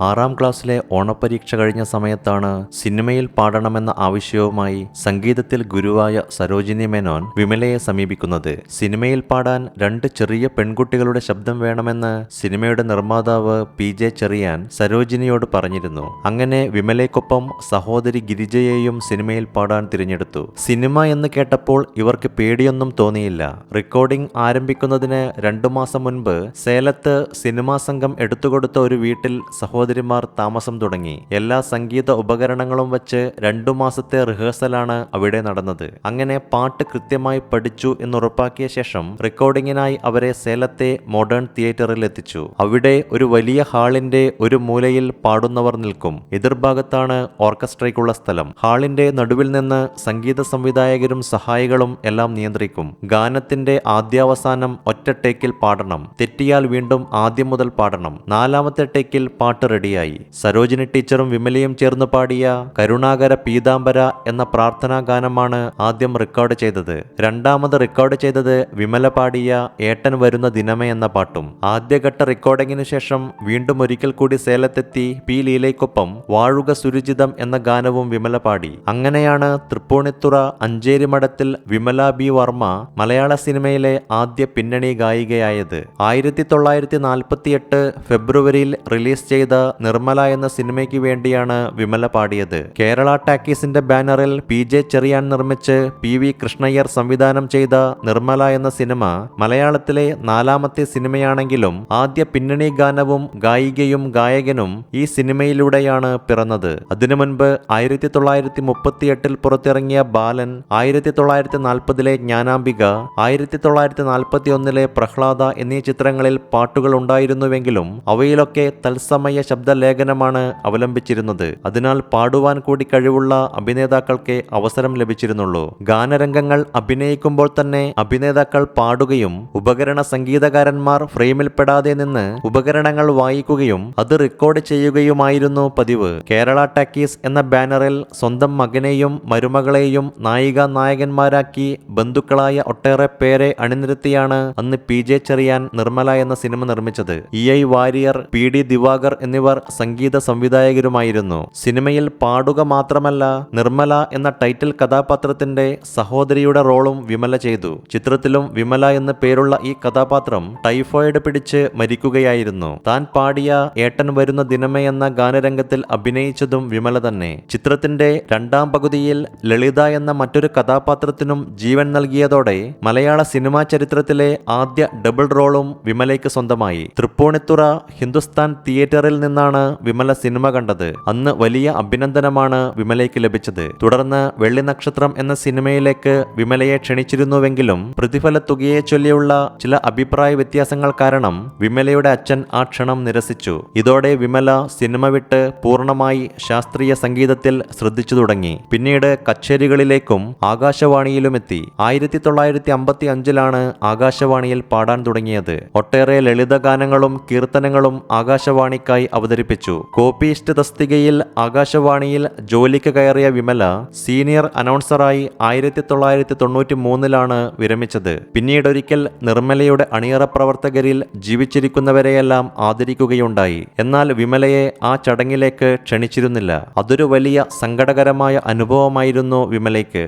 ആറാം ക്ലാസ്സിലെ ഓണപ്പരീക്ഷ കഴിഞ്ഞ സമയത്താണ് സിനിമയിൽ പാടണമെന്ന ആവശ്യവുമായി സംഗീതത്തിൽ ഗുരുവായ സരോജിനി മേനോൻ വിമലയെ സമീപിക്കുന്നത്. സിനിമയിൽ പാടാൻ രണ്ട് ചെറിയ പെൺകുട്ടികളുടെ ശബ്ദം വേണമെന്ന് സിനിമയുടെ നിർമ്മാതാവ് പി ജെ ചെറിയാൻ സരോജിനിയോട് പറഞ്ഞിരുന്നു. അങ്ങനെ വിമലയ്ക്കൊപ്പം സഹോദരി ഗിരിജയെയും സിനിമയിൽ പാടാൻ തിരഞ്ഞെടുത്തു. സിനിമ എന്ന് കേട്ടപ്പോൾ ഇവർക്ക് പേടിയൊന്നും തോന്നിയില്ല. റെക്കോർഡിംഗ് ആരംഭിക്കുന്നതിന് രണ്ടു മാസം മുൻപ് സേലത്ത് സിനിമാ സംഘം എടുത്തുകൊടുത്ത ഒരു വീട്ടിൽ സഹോദരിമാർ താമസം തുടങ്ങി. എല്ലാ സംഗീത ഉപകരണങ്ങളും വെച്ച് രണ്ടു മാസത്തെ റിഹേഴ്സലാണ് അവിടെ നടന്നത്. അങ്ങനെ പാട്ട് കൃത്യമായി പഠിച്ചു എന്നുറപ്പാക്കിയ ശേഷം റെക്കോർഡിങ്ങിനായി അവരെ സേലത്തെ മോഡേൺ തിയേറ്ററിൽ എത്തിച്ചു അവിടെ ഒരു വലിയ ഹാളിന്റെ ഒരു മൂലയിൽ പാടുന്നവർ നിൽക്കും. എതിർഭാഗത്താണ് ഓർക്കസ്ട്രയ്ക്കുള്ള സ്ഥലം. ഹാളിന്റെ നടുവിൽ നിന്ന് സംഗീത സംവിധായകരും സഹായികളും എല്ലാം നിയന്ത്രിക്കും. ഗാനത്തിന്റെ ആദ്യാവസാനം ഒറ്റ ടേക്കിൽ പാടണം. തെറ്റിയാൽ വീണ്ടും ആദ്യം മുതൽ പാടണം. നാലാമത്തെ ടേക്കിൽ പാട്ട് റെഡിയായി. സരോജിനി ടീച്ചറും വിമലയും ചേർന്ന് പാടിയ കരുണാകര പീതാംബര എന്ന പ്രാർത്ഥനാ ഗാനമാണ് ആദ്യം റെക്കോർഡ് ചെയ്തത്. രണ്ടാമത് റെക്കോർഡ് ചെയ്തത് വിമല പാടിയ ഏട്ടൻ വരുന്ന ദിനമേ എന്ന പാട്ടും. ആദ്യഘട്ട റെക്കോർഡിങ്ങിന് ശേഷം വീണ്ടും ഒരിക്കൽ കൂടി സേലത്തെത്തി പി ലീലയ്ക്കൊപ്പം വാഴുക സുരുചിതം എന്ന ഗാനവും വിമല പാടി. അങ്ങനെയാണ് തൃപ്പൂണിത്തുറ അഞ്ചേരി മഠത്തിൽ വിമല ബി വർമ്മ മലയാള സിനിമയിലെ ആദ്യ പിന്നണി ഗായികയായത്. ആയിരത്തി തൊള്ളായിരത്തി നാൽപ്പത്തിയെട്ട് ഫെബ്രുവരിയിൽ റിലീസ് ചെയ്ത നിർമ്മല എന്ന സിനിമയ്ക്ക് വേണ്ടിയാണ് വിമല പാടിയത്. കേരള ടാക്കീസിന്റെ ബാനറിൽ പി ജെ ചെറിയാൻ നിർമ്മിച്ച് പി വി കൃഷ്ണയ്യർ സംവിധാനം ചെയ്ത നിർമ്മല എന്ന സിനിമ മലയാളത്തിലെ നാലാമത്തെ സിനിമയാണെങ്കിലും ആദ്യ പിന്നണി ഗാനവും ഗായികയും ഗായകനും ഈ സിനിമയിലൂടെയാണ് പിറന്നത്. അതിനു മുൻപ് ആയിരത്തി തൊള്ളായിരത്തി മുപ്പത്തിയെട്ടിൽ പുറത്തിറങ്ങിയ ബാലൻ ആയിരത്തി തൊള്ളായിരത്തി നാൽപ്പതിലെ ജ്ഞാനാംബിക ആയിരത്തി തൊള്ളായിരത്തി നാൽപ്പത്തി ഒന്നിലെ പ്രഹ്ലാദ എന്നീ ചിത്രങ്ങളിൽ പാട്ടുകൾ ഉണ്ടായിരുന്നുവെങ്കിലും അവയിലൊക്കെ തത്സമയ ശബ്ദലേഖനമാണ് അവലംബിച്ചിരുന്നത്. അതിനാൽ പാടുവാൻ കൂടി കഴിവുള്ള അഭിനേതാക്കൾക്കേ അവസരം ലഭിച്ചിരുന്നുള്ളൂ. ഗാനരംഗങ്ങൾ അഭിനയിക്കുമ്പോൾ തന്നെ അഭിനേതാക്കൾ പാടുകയും ഉപകരണ സംഗീതകാരന്മാർ ഫ്രെയിമിൽപ്പെടാതെ നിന്ന് ഉപകരണങ്ങൾ വായിക്കുകയും അത് റെക്കോർഡ് ചെയ്യുകയുമായിരുന്നു പതിവ്. കേരള ടാക്കീസ് എന്ന ബാനറിൽ സ്വന്തം മകനെയും മരുമകളെയും നായിക നായകന്മാരാക്കി ബന്ധുക്കളായ ഒട്ടേറെ പേരെ അണിനിരത്തിയാണ് അന്ന് പി. ജെ. ചെറിയാൻ നിർമ്മല എന്ന സിനിമ നിർമ്മിച്ചത്. E. I. Warrier P. D. Diwakar എന്നിവർ സംഗീത സംവിധായകരുമായിരുന്നു. സിനിമയിൽ പാടുക മാത്രമല്ല നിർമ്മല എന്ന ടൈറ്റിൽ കഥാപാത്രത്തിന്റെ സഹോദരിയുടെ റോളും വിമല ചെയ്തു. ചിത്രത്തിലും വിമല എന്ന പേരുള്ള ഈ കഥാപാത്രം ടൈഫോയിഡ് പിടിച്ച് മരിക്കുകയായിരുന്നു. താൻ പാടിയ ഏട്ടൻ വരുന്ന ദിനമേ എന്ന ഗാനരംഗത്തിൽ അഭിനയിച്ചതും വിമല തന്നെ. ചിത്രത്തിന്റെ രണ്ടാം പകുതിയിൽ ലളിത എന്ന മറ്റൊരു കഥാപാത്രത്തിനും ജീവൻ നൽകിയതോടെ മലയാള സിനിമാ ചരിത്രത്തിലെ ആദ്യ ഡബിൾ റോളും വിമലയ്ക്ക് സ്വന്തമായി. തൃപ്പൂണിത്തുറ ഹിന്ദുസ്ഥാൻ തിയേറ്ററിൽ നിന്നാണ് വിമല സിനിമ കണ്ടത്. അന്ന് വലിയ അഭിനന്ദനമാണ് വിമലയ്ക്ക് ലഭിച്ചത്. തുടർന്ന് വെള്ളി നക്ഷത്രം എന്ന സിനിമയിലേക്ക് വിമലയെ ക്ഷണിച്ചിരുന്നുവെങ്കിലും പ്രതിഫല തുകയെ ചൊല്ലിയുള്ള ചില അഭിപ്രായ വ്യത്യാസങ്ങൾ കാരണം വിമലയുടെ അച്ഛൻ ആ ക്ഷണം നിരസിച്ചു. ഇതോടെ വിമല സിനിമ വിട്ട് പൂർണമായി ശാസ്ത്രീയ സംഗീതത്തിൽ ശ്രദ്ധിച്ചു തുടങ്ങി. പിന്നീട് കച്ചേരികളിലേക്കും ആകാശവാണിയിലുമെത്തി ആയിരത്തി തൊള്ളായിരത്തി അമ്പത്തി അഞ്ചിലാണ് ആകാശവാണിയിൽ പാടാൻ തുടങ്ങിയത്. ഒട്ടേറെ ലളിതഗാനങ്ങളും കീർത്തനങ്ങളും ആകാശവാണിക്കായി അവതരിപ്പിച്ചു. കോപ്പിയിസ്റ്റ് തസ്തികയിൽ ആകാശവാണിയിൽ ജോലിക്ക് കയറിയ വിമല സീനിയർ അനൗൺസറായി ആയിരത്തി തൊള്ളായിരത്തി തൊണ്ണൂറ്റി മൂന്നിലാണ് വിരമിച്ചത്. പിന്നീടൊരിക്കൽ നിർമ്മലയുടെ അണിയറ പ്രവർത്തകരിൽ ജീവിച്ചിരിക്കുന്നവരെയെല്ലാം ആദരിക്കുകയുണ്ടായി. എന്നാൽ വിമലയെ ആ ചടങ്ങിലേക്ക് ക്ഷണിച്ചിരുന്നില്ല. അതൊരു വലിയ സങ്കടകരമായ അനുഭവമായിരുന്നു വിമലയ്ക്ക്.